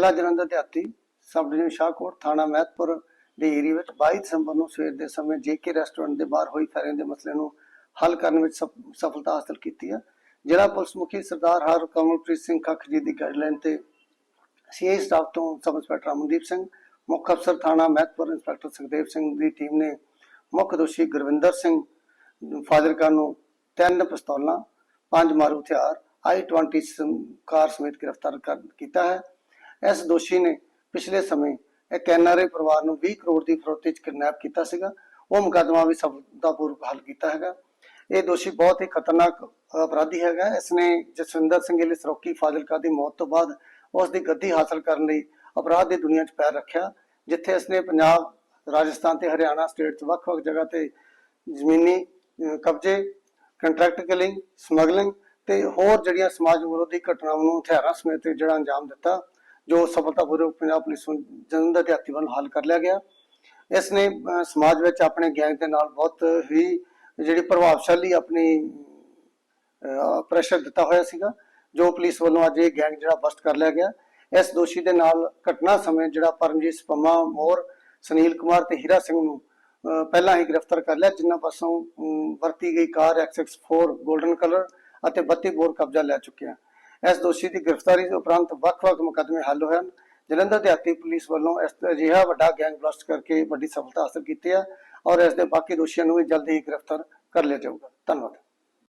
ਜ਼ਿਲ੍ਹਾ ਜਲੰਧਰ ਦੇ sub division Shahkot ਥਾਣਾ ਮਹਿਤਪੁਰ ਦੇ ਏਰੀਆ ਵਿੱਚ 22 ਦਸੰਬਰ ਨੂੰ ਸਵੇਰ ਦੇ ਸਮੇਂ ਜੇਕੇ ਰੈਸਟੋਰੈਂਟ ਦੇ ਬਾਹਰ ਹੋਈ ਫਾਇਰਿੰਗ ਦੇ ਮਸਲੇ ਨੂੰ ਹੱਲ ਕਰਨ ਵਿੱਚ ਸਫਲਤਾ ਹਾਸਲ ਕੀਤੀ ਹੈ। ਜ਼ਿਲ੍ਹਾ ਪੁਲਿਸ ਮੁਖੀ ਸਰਦਾਰ ਹਰ ਕਮਲਪ੍ਰੀਤ ਸਿੰਘ ਖੱਖ ਜੀ ਦੀ ਗਾਈਡਲਾਈਨ ਤੇ ਸੀਆਈ ਸਟਾਫ ਤੋਂ ਸਬ ਇੰਸਪੈਕਟਰ ਅਮਨਦੀਪ ਸਿੰਘ, ਮੁੱਖ ਅਫਸਰ ਥਾਣਾ ਮਹਿਤਪੁਰ ਇੰਸਪੈਕਟਰ ਸੁਖਦੇਵ ਸਿੰਘ ਦੀ ਟੀਮ ਨੇ ਮੁੱਖ ਦੋਸ਼ੀ ਗੁਰਵਿੰਦਰ ਸਿੰਘ ਫਾਜ਼ਿਲਕਾ ਨੂੰ ਤਿੰਨ ਪਿਸਤੌਲਾਂ, ਪੰਜ ਮਾਰੂ ਹਥਿਆਰ i20 ਸਮ- ਕਾਰ ਸਮੇਤ ਗ੍ਰਿਫਤਾਰ ਕੀਤਾ ਹੈ। ਇਸ ਦੋਸ਼ੀ ਨੇ ਪਿਛਲੇ ਸਮੇਂ ਇੱਕ ਐਨਆਰਆਈ ਪਰਿਵਾਰ ਨੂੰ 20 ਕਰੋੜ ਦੀ ਫਰੋਤੀ 'ਚ ਕਿਡਨੈਪ ਕੀਤਾ ਸੀਗਾ। ਉਹ ਮੁਕੱਦਮਾ ਵੀ ਸਫਲਤਾਪੂਰਵਕ ਹੱਲ ਕੀਤਾ ਹੈਗਾ। ਇਹ ਦੋਸ਼ੀ ਬਹੁਤ ਹੀ ਖਤਰਨਾਕ ਅਪਰਾਧੀ ਹੈਗਾ। ਇਸ ਨੇ ਜਸਵਿੰਦਰ ਸਿੰਘ ਲਈ ਸਰੋਕੀ ਫਾਜ਼ਿਲਕਾ ਦੀ ਮੌਤ ਤੋਂ ਬਾਅਦ ਉਸ ਦੀ ਗੱਦੀ ਹਾਸਲ ਕਰਨ ਲਈ ਅਪਰਾਧ ਦੀ ਦੁਨੀਆ 'ਚ ਪੈਰ ਰੱਖਿਆ, ਜਿੱਥੇ ਇਸਨੇ ਪੰਜਾਬ, ਰਾਜਸਥਾਨ ਤੇ ਹਰਿਆਣਾ ਸਟੇਟ 'ਚ ਵੱਖ-ਵੱਖ ਜਗ੍ਹਾ ਤੇ ਜ਼ਮੀਨੀ ਕਬਜ਼ੇ, ਕੰਟਰੈਕਟ ਕਿਲਿੰਗ, ਸਮਗਲਿੰਗ ਤੇ ਹੋਰ ਜਿਹੜੀਆਂ ਸਮਾਜ ਵਿਰੋਧੀ ਘਟਨਾਵਾਂ ਨੂੰ ਹਥਿਆਰਾਂ ਸਮੇਤ ਜਿਹੜਾ ਅੰਜਾਮ ਦਿੱਤਾ। ਜੋ ਸਫਲਤਾਪੂਰਵਕ ਪੰਜਾਬ ਪੁਲਿਸ ਨੂੰ ਜਲੰਧਰ ਦੇ ਵੱਲ ਹੱਲ ਕਰ ਲਿਆ ਗਿਆ। ਇਸ ਨੇ ਸਮਾਜ ਵਿੱਚ ਆਪਣੇ ਗੈਂਗ ਦੇ ਨਾਲ ਬਹੁਤ ਹੀ ਜਿਹੜੀ ਪ੍ਰਭਾਵਸ਼ਾਲੀ ਆਪਣੀ ਪ੍ਰੈਸ਼ਰ ਦਿੱਤਾ ਹੋਇਆ ਸੀਗਾ, ਜੋ ਪੁਲਿਸ ਵੱਲੋਂ ਅੱਜ ਇਹ ਗੈਂਗ ਜਿਹੜਾ ਬਸਟ ਕਰ ਲਿਆ ਗਿਆ। ਇਸ ਦੋਸ਼ੀ ਦੇ ਨਾਲ ਘਟਨਾ ਸਮੇਂ ਜਿਹੜਾ ਪਰਮਜੀਤ ਸਪਮਾ ਮੋਰ ਸੁਨੀਲ ਕੁਮਾਰ ਤੇ ਹੀਰਾ ਸਿੰਘ ਨੂੰ ਪਹਿਲਾਂ ਹੀ ਗ੍ਰਿਫਤਾਰ ਕਰ ਲਿਆ, ਜਿਨ੍ਹਾਂ ਪਾਸੋਂ ਵਰਤੀ ਗਈ ਕਾਰ XX4 골ਡਨ ਕਲਰ ਅਤੇ 32 ਬੋਰ ਕਬਜ਼ਾ ਲੈ ਚੁੱਕਿਆ। ਇਸ ਦੋਸ਼ੀ ਦੀ ਗ੍ਰਿਫਤਾਰੀ ਦੇ ਉਪਰੰਤ ਵੱਖ-ਵੱਖ ਮੁਕੱਦਮੇ ਹੱਲ ਹੋਏ ਹਨ। ਜਲੰਧਰ ਦਿਹਾਤੀ ਪੁਲਿਸ ਵੱਲੋਂ ਇਸ ਅਜਿਹਾ ਵੱਡਾ ਗੈਂਗ ਬਲਾਸਟ ਕਰਕੇ ਵੱਡੀ ਸਫਲਤਾ ਹਾਸਲ ਕੀਤੀ ਹੈ ਔਰ ਇਸ ਦੇ ਬਾਕੀ ਦੋਸ਼ੀਆਂ ਨੂੰ ਵੀ ਜਲਦੀ ਹੀ ਗ੍ਰਿਫਤਾਰ ਕਰ ਲਿਆ ਜਾਊਗਾ। ਧੰਨਵਾਦ।